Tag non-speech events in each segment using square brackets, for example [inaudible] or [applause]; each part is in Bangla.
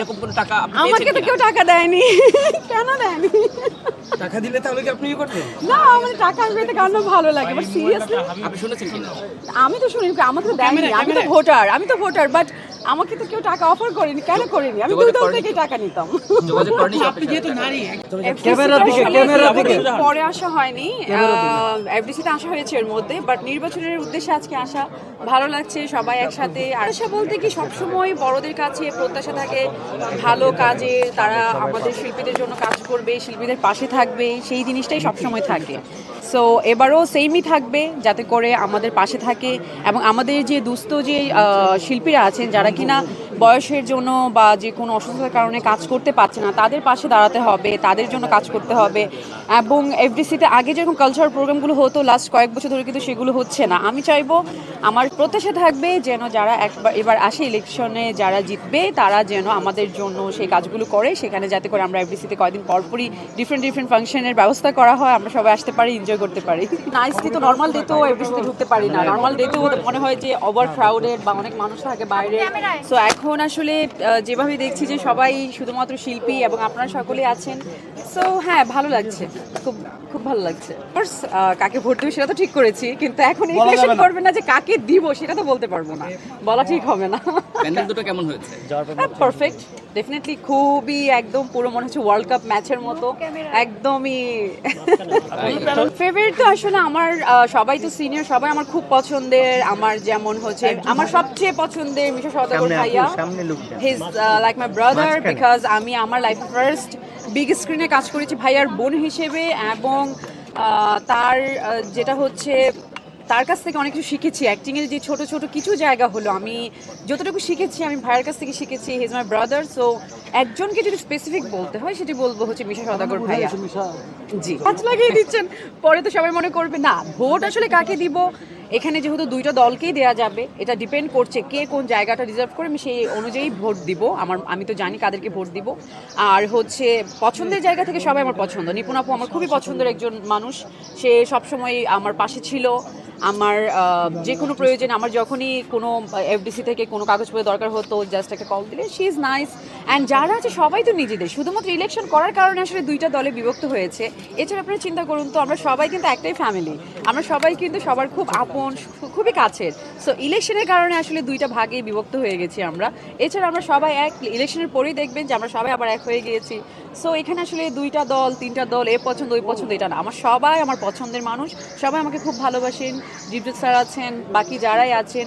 এরকম কোনো টাকা আমাকে তো কেউ টাকা দেয়নি। কেন দেয়নি? টাকা দিলে তাহলে কি আপনি ইয়ে করতেন? না আমার টাকা পেতে কান্ড ভালো লাগে বাট সিরিয়াসলি আপনি শুনেছেন কিনা? আমি তো শুনি আমাকে তো দেয়নি আমি তো ভোটার আমি তো ভোটার বাট আমাকে তো কেউ টাকা অফার করেনি কেন করেনি? আমি দুই দল থেকে টাকা নিতাম। যোগাযোগ করেনি কি ক্যামেরার দিকে, ক্যামেরার দিকে। পরে আসা হয়নি। এফডিসিতে আসা হয়েছে এর মধ্যে বাট নির্বাচনের উদ্দেশ্যে আজকে আসা ভালো লাগছে সবাই একসাথে। আর আশা বলতে কি সবসময় বড়দের কাছে প্রত্যাশা থাকে ভালো কাজে তারা আমাদের শিল্পীদের জন্য কাজ করবে, শিল্পীদের পাশে থাকবে, সেই জিনিসটাই সবসময় থাকে। সো এবারও সেমই থাকবে, যাতে করে আমাদের পাশে থাকে এবং আমাদের যে দুস্থ যে শিল্পীরা আছেন, যারা কিনা বয়সের জন্য বা যে কোনো অসুস্থতার কারণে কাজ করতে পারছে না, তাদের পাশে দাঁড়াতে হবে, তাদের জন্য কাজ করতে হবে এবং এফডিসিতে আগে যেরকম কালচারাল প্রোগ্রামগুলো হতো লাস্ট কয়েক বছর ধরে কিন্তু সেগুলো হচ্ছে না। আমি চাইব, আমার প্রত্যাশা থাকবে যেন যারা একবার, এবার আসে ইলেকশনে যারা জিতবে, তারা যেন আমাদের জন্য সেই কাজগুলো করে, সেখানে যাতে করে আমরা এফডিসিতে কয়েকদিন পরপরই ডিফারেন্ট ডিফারেন্ট ফাংশনের ব্যবস্থা করা হয়, আমরা সবাই আসতে পারি এনজয় করতে পারি। নাইসলি তো নর্মাল ডে তো এফডিসিতে ঢুকতে পারি না। নর্মাল ডে তো মনে হয় যে ওভার ক্রাউডেড বা অনেক মানুষ থাকে বাইরে। সো এখন আসলে যেভাবে দেখছি যে সবাই শুধুমাত্র শিল্পী এবং আপনারা সকলেই আছেন। সো হ্যাঁ ভালো লাগছে। খুব খুব ভালো লাগছে। আহ, কাকে ভোট দেবো সেটা তো ঠিক করেছি কিন্তু এখন ইকুয়েশন করবে না যে কাকে দিব সেটা তো বলতে পারব না। বলা ঠিক হবে না। প্যান্ডেল দুটো কেমন হয়েছে? পারফেক্ট ডেফিনেটলি খুবই একদম পুরো মনে হচ্ছে ওয়ার্ল্ড কাপ ম্যাচের মতো। একদমই। ফেভারিট তো আসলে আমার আহ, সবাই তো সিনিয়র সবাই আমার খুব পছন্দের। আমার যেমন হচ্ছে আমার সবচেয়ে পছন্দের মিশা সদাগর ভাইয়া। His like my brother because আমি আমার লাইফে ফার্স্ট বিগ স্ক্রিনে কাজ করেছি ভাইয়ার বোন হিসেবে এবং আহ, তার যেটা হচ্ছে তার কাছ থেকে অনেক কিছু শিখেছি। অ্যাক্টিংয়ের যে ছোট ছোট কিছু জায়গা হলো আমি যতটুকু শিখেছি আমি ভাইয়ের কাছ থেকে শিখেছি হিজ মাই ব্রাদার সো একজনকে যদি স্পেসিফিক বলতে হয় সেটি বলব হচ্ছে মিশা সদাগর ভাইয়া। জি। পাঁচ লাগিয়ে দিচ্ছেন পরে তো সবাই মনে করবে না ভোট আসলে কাকে দিব? এখানে যেহেতু দুইটা দলকেই দেয়া যাবে এটা ডিপেন্ড করছে কে কোন জায়গাটা রিজার্ভ করে আমি সেই অনুযায়ী ভোট দিব। আমার আমি তো জানি কাদেরকে ভোট দিব। আর হচ্ছে পছন্দের জায়গা থেকে সবাই আমার পছন্দ। নিপুণ আপু আমার খুবই পছন্দের একজন মানুষ। সে সবসময় আমার পাশে ছিল। আমার যে কোনো প্রয়োজন আমার যখনই কোনো এফডিসি থেকে কোনো কাগজপত্র দরকার হতো জাস্ট একটা কল দিলে শি ইজ নাইস অ্যান্ড যারা আছে, সবাই তো নিজেদের। শুধুমাত্র ইলেকশন করার কারণে আসলে দুইটা দলে বিভক্ত হয়েছে। এছাড়া আপনারা চিন্তা করুন তো, আমরা সবাই কিন্তু একটাই ফ্যামিলি আমরা সবাই কিন্তু সবার খুব আপন খুবই কাছের। সো ইলেকশনের কারণে আসলে দুইটা ভাগে বিভক্ত হয়ে গেছি আমরা। এছাড়া আমরা সবাই এক ইলেকশনের পরেই দেখবেন যে আমরা সবাই আবার এক হয়ে গিয়েছি। সো এখানে আসলে দুইটা দল, তিনটা দল, এ পছন্দ, ওই পছন্দ, এটা না। আমার সবাই আমার পছন্দের মানুষ। সবাই আমাকে খুব ভালোবাসেন। দীপজিৎ স্যার আছেন, বাকি যারাই আছেন,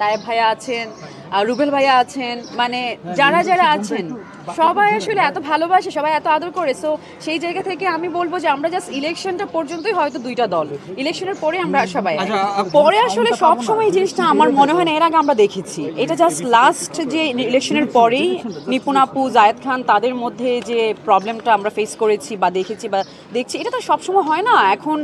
তায়েব ভাইয়া আছেন রুবেল ভাইয়া আছেন মানে যারা যারা আছেন সবাই আসলে এত ভালোবাসে সবাই এত আদর করে। সো সেই জায়গা থেকে আমি বলব যে আমরা জাস্ট ইলেকশনটা পর্যন্তই হয়তো দুইটা দল। ইলেকশনের পরে আমরা সবাই এক। পরে আসলে সব সময় জিনিসটা আমার মনে হয় না এর আগে আমরা দেখেছি। এটা জাস্ট লাস্ট যে ইলেকশনের পরেই নিপুণ আপু জায়েদ খান তাদের মধ্যে যে প্রবলেমটা আমরা ফেস করেছি বা দেখেছি বা দেখছি এটা তো সবসময় হয় না। এখন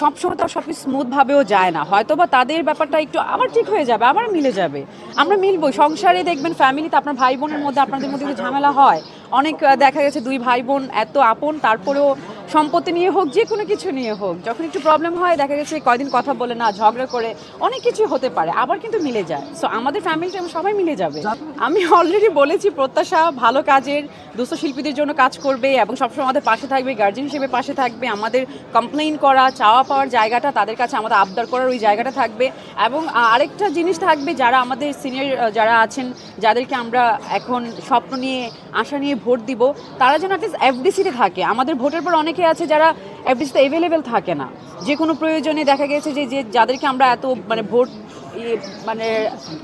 সবসময় তো সব কিছু স্মুথভাবেও যায় না। হয়তো বা তাদের ব্যাপারটা একটু আবার ঠিক হয়ে যাবে আবার মিলে যাবে। আমরা মিলবো সংসারে দেখবেন ফ্যামিলিতে আপনার ভাই বোনের মধ্যে আপনাদের মধ্যে ঝামেলা হয়। অনেক দেখা গেছে দুই ভাই বোন এত আপন তারপরেও সম্পত্তি নিয়ে হোক, যে কোনো কিছু নিয়ে হোক, যখন একটু প্রবলেম হয়, দেখা গেছে কয়দিন কথা বলে না, ঝগড়া করে, অনেক কিছু হতে পারে, আবার কিন্তু মিলে যায়। সো আমাদের ফ্যামিলিতে সবাই মিলে যাবে। আমি অলরেডি বলেছি, প্রত্যাশা, ভালো কাজের, দুস্থ শিল্পীদের জন্য কাজ করবে এবং সবসময় আমাদের পাশে থাকবে গার্জেন হিসেবে পাশে থাকবে। আমাদের কমপ্লেইন করা, চাওয়া পাওয়ার জায়গাটা, তাদের কাছে আমাদের আবদার করার ওই জায়গাটা থাকবে। এবং আরেকটা জিনিস থাকবে, যারা আমাদের সিনিয়র যারা আছেন, যাদেরকে আমরা এখন স্বপ্ন নিয়ে, আশা নিয়ে ভোট দিব, তারা যেন অ্যাটলিস্ট এফডিসিতে থাকে। আমাদের ভোটের পর অনেকে আছে যারা এফডিসিতে অ্যাভেলেবেল থাকে না। যে কোনো প্রয়োজনে দেখা গেছে যে যে যাদেরকে আমরা এত মানে ভোট মানে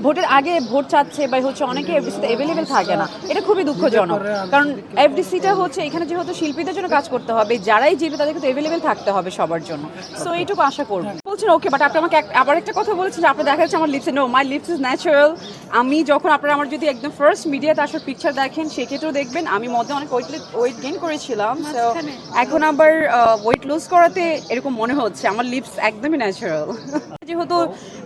ভোটের আগে ভোট চাচ্ছে বা হচ্ছে অনেকে এফডিসিতে অ্যাভেলেবেল থাকে না, এটা খুবই দুঃখজনক। কারণ এফডিসিটা হচ্ছে এখানে যেহেতু শিল্পীদের জন্য কাজ করতে হবে, যারাই জিতবে তাদেরকে তো অ্যাভেলেবেল থাকতে হবে সবার জন্য। সো এইটুকু আশা করব। বলছেন ওকে বাট আপনি আমাকে আবার একটা কথা বলেছেন যে আপনি দেখা যাচ্ছে আমার lips no my lips is natural আমি যখন আপনারা আমার যদি একদম ফার্স্ট মিডিয়াতে আসার পিকচার দেখেন সেক্ষেত্রেও দেখবেন আমি মধ্যে অনেক ওয়েট ওয়েট গেইন করেছিলাম এখন আবার ওয়েট লুজ করাতে এরকম মনে হচ্ছে আমার লিপস একদমই ন্যাচারাল [laughs] যেহেতু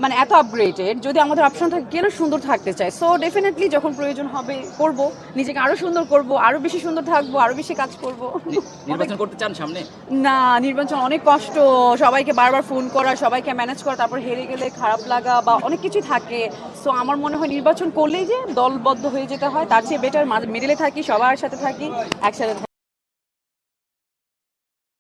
মানে এত আপগ্রেডেড যদি আমাদের অপশন থাকে কেন সুন্দর থাকতে চায়? সো ডেফিনেটলি যখন প্রয়োজন হবে করব নিজেকে আরও সুন্দর করব আরও বেশি সুন্দর থাকব আরও বেশি কাজ করব। নির্বাচন করতে চান সামনে? না নির্বাচন অনেক কষ্ট সবাইকে বারবার ফোন করা সবাইকে ম্যানেজ করা, তারপর হেরে গেলে খারাপ লাগা বা অনেক কিছু থাকে। সো আমার মনে হয় নির্বাচন করলেই যে দলবদ্ধ হয়ে যেতে হয়, তার চেয়ে বেটার মিডিলে থাকি, সবার সাথে থাকি, একসাথে